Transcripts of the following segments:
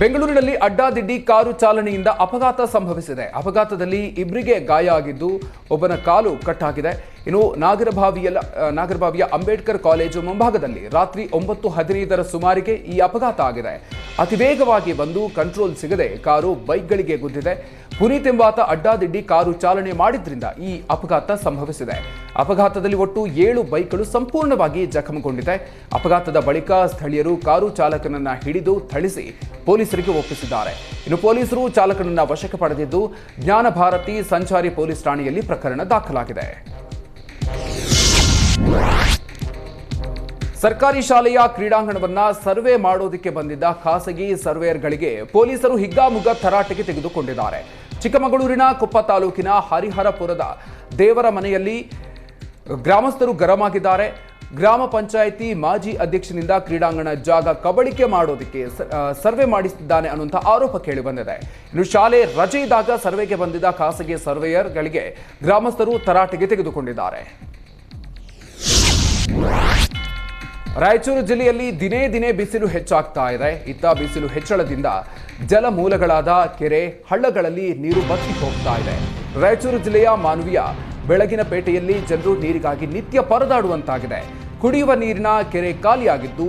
ಬೆಂಗಳೂರಿನಲ್ಲಿ ಅಡ್ಡಾದಿಡ್ಡಿ ಕಾರು ಚಾಲನೆಯಿಂದ ಅಪಘಾತ ಸಂಭವಿಸಿದೆ. ಅಪಘಾತದಲ್ಲಿ ಇಬ್ಬರಿಗೆ ಗಾಯ ಆಗಿದ್ದು ಒಬ್ಬನ ಕಾಲು ಕಟ್ಟಾಗಿದೆ. ಇನ್ನು ನಾಗರಭಾವಿಯ ನಾಗರಭಾವಿಯ ಅಂಬೇಡ್ಕರ್ ಕಾಲೇಜು ಮುಂಭಾಗದಲ್ಲಿ ರಾತ್ರಿ ಒಂಬತ್ತು ಹದಿನೈದರ ಸುಮಾರಿಗೆ ಈ ಅಪಘಾತ ಆಗಿದೆ. ಅತಿ ವೇಗವಾಗಿ ಬಂದು ಕಂಟ್ರೋಲ್ ಸಿಗದೆ ಕಾರು ಬೈಕ್ಗಳಿಗೆ ಗುದ್ದಿದೆ. ಪುನೀತ್ ಎಂಬಾತ ಅಡ್ಡಾದಿಡ್ಡಿ ಕಾರು ಚಾಲನೆ ಮಾಡಿದ್ರಿಂದ ಈ ಅಪಘಾತ ಸಂಭವಿಸಿದೆ. ಅಪಘಾತದಲ್ಲಿ ಒಟ್ಟು ಏಳು ಬೈಕ್ಗಳು ಸಂಪೂರ್ಣವಾಗಿ ಜಖಮಗೊಂಡಿದೆ. ಅಪಘಾತದ ಬಳಿಕ ಸ್ಥಳೀಯರು ಕಾರು ಚಾಲಕನನ್ನ ಹಿಡಿದು ಥಳಿಸಿ ಪೊಲೀಸರಿಗೆ ಒಪ್ಪಿಸಿದ್ದಾರೆ. ಇನ್ನು ಪೊಲೀಸರು ಚಾಲಕನನ್ನ ವಶಕ್ಕೆ ಪಡೆದಿದ್ದು, ಜ್ಞಾನ ಭಾರತಿ ಸಂಚಾರಿ ಪೊಲೀಸ್ ಠಾಣೆಯಲ್ಲಿ ಪ್ರಕರಣ ದಾಖಲಾಗಿದೆ. ಸರ್ಕಾರಿ ಶಾಲೆಯ ಕ್ರೀಡಾಂಗಣವನ್ನ ಸರ್ವೆ ಮಾಡೋದಕ್ಕೆ ಬಂದಿದ್ದ ಖಾಸಗಿ ಸರ್ವೇಯರ್ಗಳಿಗೆ ಪೊಲೀಸರು ಹಿಗ್ಗಾಮುಗ್ಗ ತರಾಟೆಗೆ ತೆಗೆದುಕೊಂಡಿದ್ದಾರೆ. ಚಿಕ್ಕಮಗಳೂರಿನ ಕೊಪ್ಪ ತಾಲೂಕಿನ ಹರಿಹರಪುರದ ದೇವರ ಮನೆಯಲ್ಲಿ ಗ್ರಾಮಸ್ಥರು ಗರಂ ಆಗಿದ್ದಾರೆ. ಗ್ರಾಮ ಪಂಚಾಯಿತಿ ಮಾಜಿ ಅಧ್ಯಕ್ಷನಿಂದ ಕ್ರೀಡಾಂಗಣ ಜಾಗ ಕಬಳಿಕೆ ಮಾಡೋದಕ್ಕೆ ಸರ್ವೆ ಮಾಡಿಸುತ್ತಿದ್ದಾನೆ ಅನ್ನುವಂಥ ಆರೋಪ ಕೇಳಿ ಬಂದಿದೆ. ಇನ್ನು ಶಾಲೆ ರಜೆ ಇದ್ದಾಗ ಸರ್ವೆಗೆ ಬಂದಿದ್ದ ಖಾಸಗಿ ಸರ್ವೇಯರ್ಗಳಿಗೆ ಗ್ರಾಮಸ್ಥರು ತರಾಟೆಗೆ ತೆಗೆದುಕೊಂಡಿದ್ದಾರೆ. ರಾಯಚೂರು ಜಿಲ್ಲೆಯಲ್ಲಿ ದಿನೇ ದಿನೇ ಬಿಸಿಲು ಹೆಚ್ಚಾಗ್ತಾ ಇದೆ. ಇತ್ತ ಬಿಸಿಲು ಹೆಚ್ಚಳದಿಂದ ಜಲಮೂಲಗಳಾದ ಕೆರೆ, ಹಳ್ಳಗಳಲ್ಲಿ ನೀರು ಬತ್ತಿ ಹೋಗ್ತಾ ಇದೆ. ರಾಯಚೂರು ಜಿಲ್ಲೆಯ ಮಾನವೀಯ ಬೆಳಗಿನ ಪೇಟೆಯಲ್ಲಿ ಜನರು ನೀರಿಗಾಗಿ ನಿತ್ಯ ಪರದಾಡುವಂತಾಗಿದೆ. ಕುಡಿಯುವ ನೀರಿನ ಕೆರೆ ಖಾಲಿಯಾಗಿದ್ದು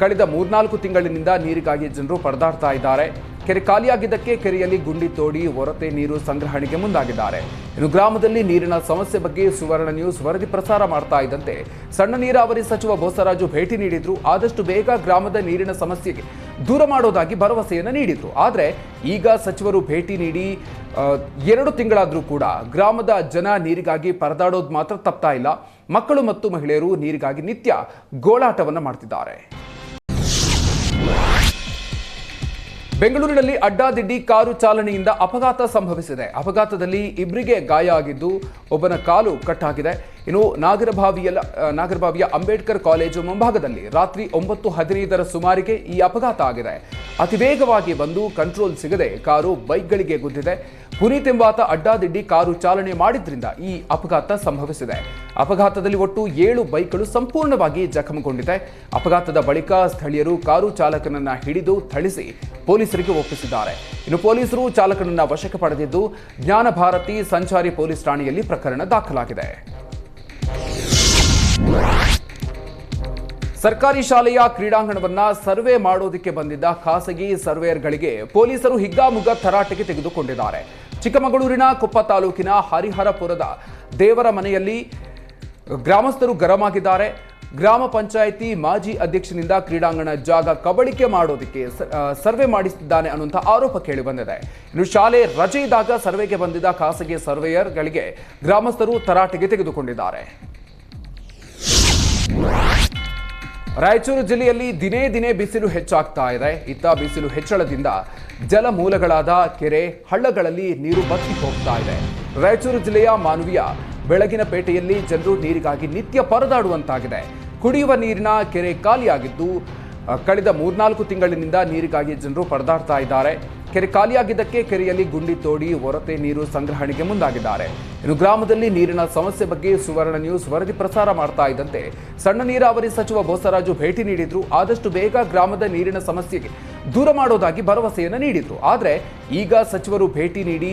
ಕಳೆದ ಮೂರ್ನಾಲ್ಕು ತಿಂಗಳಿನಿಂದ ನೀರಿಗಾಗಿ ಜನರು ಪರದಾಡ್ತಾ ಇದ್ದಾರೆ. ಕೆರೆ ಖಾಲಿಯಾಗಿದ್ದಕ್ಕೆ ಕೆರೆಯಲ್ಲಿ ಗುಂಡಿ ತೋಡಿ ಹೊರತೆ ನೀರು ಸಂಗ್ರಹಣೆಗೆ ಮುಂದಾಗಿದ್ದಾರೆ. ಇನ್ನು ಗ್ರಾಮದಲ್ಲಿ ನೀರಿನ ಸಮಸ್ಯೆ ಬಗ್ಗೆ ಸುವರ್ಣ ನ್ಯೂಸ್ ವರದಿ ಪ್ರಸಾರ ಮಾಡ್ತಾ ಇದ್ದಂತೆ. ಸಣ್ಣ ನೀರಾವರಿ ಸಚಿವ ಬೋಸರಾಜು ಭೇಟಿ ನೀಡಿದ್ರು. ಆದಷ್ಟು ಬೇಗ ಗ್ರಾಮದ ನೀರಿನ ಸಮಸ್ಯೆಗೆ ದೂರ ಮಾಡೋದಾಗಿ ಭರವಸೆಯನ್ನು ನೀಡಿದ್ರು. ಆದರೆ ಈಗ ಸಚಿವರು ಭೇಟಿ ನೀಡಿ ಎರಡು ತಿಂಗಳಾದರೂ ಕೂಡ ಗ್ರಾಮದ ಜನ ನೀರಿಗಾಗಿ ಪರದಾಡೋದು ಮಾತ್ರ ತಪ್ತಾ ಇಲ್ಲ. ಮಕ್ಕಳು ಮತ್ತು ಮಹಿಳೆಯರು ನೀರಿಗಾಗಿ ನಿತ್ಯ ಗೋಳಾಟವನ್ನು ಮಾಡ್ತಿದ್ದಾರೆ. ಬೆಂಗಳೂರಿನಲ್ಲಿ ಅಡ್ಡಾದಿಡ್ಡಿ ಕಾರು ಚಾಲನೆಯಿಂದ ಅಪಘಾತ ಸಂಭವಿಸಿದೆ. ಅಪಘಾತದಲ್ಲಿ ಇಬ್ಬರಿಗೆ ಗಾಯ ಆಗಿದ್ದು ಒಬ್ಬನ ಕಾಲು ಕಟ್ಟಾಗಿದೆ ಇನ್ನು ನಾಗರಭಾವಿಯ ನಾಗರಭಾವಿಯ ಅಂಬೇಡ್ಕರ್ ಕಾಲೇಜು ಮುಂಭಾಗದಲ್ಲಿ ರಾತ್ರಿ ಒಂಬತ್ತು ಹದಿನೈದರ ಸುಮಾರಿಗೆ ಈ ಅಪಘಾತ ಆಗಿದೆ. ಅತಿ ವೇಗವಾಗಿ ಬಂದು ಕಂಟ್ರೋಲ್ ಸಿಗದೆ ಕಾರು ಬೈಕ್ಗಳಿಗೆ ಗುದ್ದಿದೆ. ಪುನೀತ್ ಎಂಬಾತ ಅಡ್ಡಾದಿಡ್ಡಿ ಕಾರು ಚಾಲನೆ ಮಾಡಿದ್ರಿಂದ ಈ ಅಪಘಾತ ಸಂಭವಿಸಿದೆ. ಅಪಘಾತದಲ್ಲಿ ಒಟ್ಟು ಏಳು ಬೈಕ್ಗಳು ಸಂಪೂರ್ಣವಾಗಿ ಜಖಮಗೊಂಡಿದೆ. ಅಪಘಾತದ ಬಳಿಕ ಸ್ಥಳೀಯರು ಕಾರು ಚಾಲಕನನ್ನ ಹಿಡಿದು ಥಳಿಸಿ ಪೊಲೀಸರಿಗೆ ಒಪ್ಪಿಸಿದ್ದಾರೆ. ಇನ್ನು ಪೊಲೀಸರು ಚಾಲಕನನ್ನ ವಶಕ್ಕೆ ಪಡೆದಿದ್ದು, ಜ್ಞಾನ ಭಾರತಿ ಸಂಚಾರಿ ಪೊಲೀಸ್ ಠಾಣೆಯಲ್ಲಿ ಪ್ರಕರಣ ದಾಖಲಾಗಿದೆ. ಸರ್ಕಾರಿ ಶಾಲೆಯ ಕ್ರೀಡಾಂಗಣವನ್ನ ಸರ್ವೆ ಮಾಡೋದಕ್ಕೆ ಬಂದಿದ್ದ ಖಾಸಗಿ ಸರ್ವೇಯರ್ಗಳಿಗೆ ಪೊಲೀಸರು ಹಿಗ್ಗಾಮುಗ್ಗ ತರಾಟೆಗೆ ತೆಗೆದುಕೊಂಡಿದ್ದಾರೆ. ಚಿಕ್ಕಮಗಳೂರಿನ ಕೊಪ್ಪ ತಾಲೂಕಿನ ಹರಿಹರಪುರದ ದೇವರ ಮನೆಯಲ್ಲಿ ಗ್ರಾಮಸ್ಥರು ಗರಂ ಆಗಿದ್ದಾರೆ ಗ್ರಾಮ ಪಂಚಾಯಿತಿ ಮಾಜಿ ಅಧ್ಯಕ್ಷನಿಂದ ಕ್ರೀಡಾಂಗಣ ಜಾಗ ಕಬಳಿಕೆ ಮಾಡೋದಕ್ಕೆ ಸರ್ವೆ ಮಾಡಿಸುತ್ತಿದ್ದಾನೆ ಅನ್ನುವಂಥ ಆರೋಪ ಕೇಳಿ ಬಂದಿದೆ. ಇನ್ನು ಶಾಲೆ ರಜೆ ಇದ್ದಾಗ ಸರ್ವೆಗೆ ಬಂದಿದ್ದ ಖಾಸಗಿ ಸರ್ವೇಯರ್ಗಳಿಗೆ ಗ್ರಾಮಸ್ಥರು ತರಾಟೆಗೆ ತೆಗೆದುಕೊಂಡಿದ್ದಾರೆ. ರಾಯಚೂರು ಜಿಲ್ಲೆಯಲ್ಲಿ ದಿನೇ ದಿನೇ ಬಿಸಿಲು ಹೆಚ್ಚಾಗ್ತಾ ಇದೆ. ಇತ್ತ ಬಿಸಿಲು ಹೆಚ್ಚಳದಿಂದ ಜಲಮೂಲಗಳಾದ ಕೆರೆ, ಹಳ್ಳಗಳಲ್ಲಿ ನೀರು ಬತ್ತಿ ಹೋಗ್ತಾ ಇದೆ. ರಾಯಚೂರು ಜಿಲ್ಲೆಯ ಮಾನವೀಯ ಬೆಳಗಿನ ಪೇಟೆಯಲ್ಲಿ ಜನರು ನೀರಿಗಾಗಿ ನಿತ್ಯ ಪರದಾಡುವಂತಾಗಿದೆ. ಕುಡಿಯುವ ನೀರಿನ ಕೆರೆ ಖಾಲಿಯಾಗಿದ್ದು ಕಳೆದ ಮೂರ್ನಾಲ್ಕು ತಿಂಗಳಿನಿಂದ ನೀರಿಗಾಗಿ ಜನರು ಪರದಾಡ್ತಾ ಇದ್ದಾರೆ. ಕೆರೆ ಖಾಲಿಯಾಗಿದ್ದಕ್ಕೆ ಕೆರೆಯಲ್ಲಿ ಗುಂಡಿ ತೋಡಿ ಹೊರತೆ ನೀರು ಸಂಗ್ರಹಣೆಗೆ ಮುಂದಾಗಿದ್ದಾರೆ. ಇನ್ನು ಗ್ರಾಮದಲ್ಲಿ ನೀರಿನ ಸಮಸ್ಯೆ ಬಗ್ಗೆ ಸುವರ್ಣ ನ್ಯೂಸ್ ವರದಿ ಪ್ರಸಾರ ಮಾಡ್ತಾ ಇದ್ದಂತೆ. ಸಣ್ಣ ನೀರಾವರಿ ಸಚಿವ ಬೋಸರಾಜು ಭೇಟಿ ನೀಡಿದ್ರು. ಆದಷ್ಟು ಬೇಗ ಗ್ರಾಮದ ನೀರಿನ ಸಮಸ್ಯೆಗೆ ದೂರ ಮಾಡೋದಾಗಿ ಭರವಸೆಯನ್ನು ನೀಡಿದ್ರು. ಆದರೆ ಈಗ ಸಚಿವರು ಭೇಟಿ ನೀಡಿ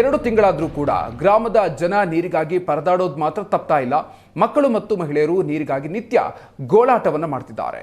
ಎರಡು ತಿಂಗಳಾದರೂ ಕೂಡ ಗ್ರಾಮದ ಜನ ನೀರಿಗಾಗಿ ಪರದಾಡೋದು ಮಾತ್ರ ತಪ್ತಾ ಇಲ್ಲ. ಮಕ್ಕಳು ಮತ್ತು ಮಹಿಳೆಯರು ನೀರಿಗಾಗಿ ನಿತ್ಯ ಗೋಳಾಟವನ್ನು ಮಾಡ್ತಿದ್ದಾರೆ.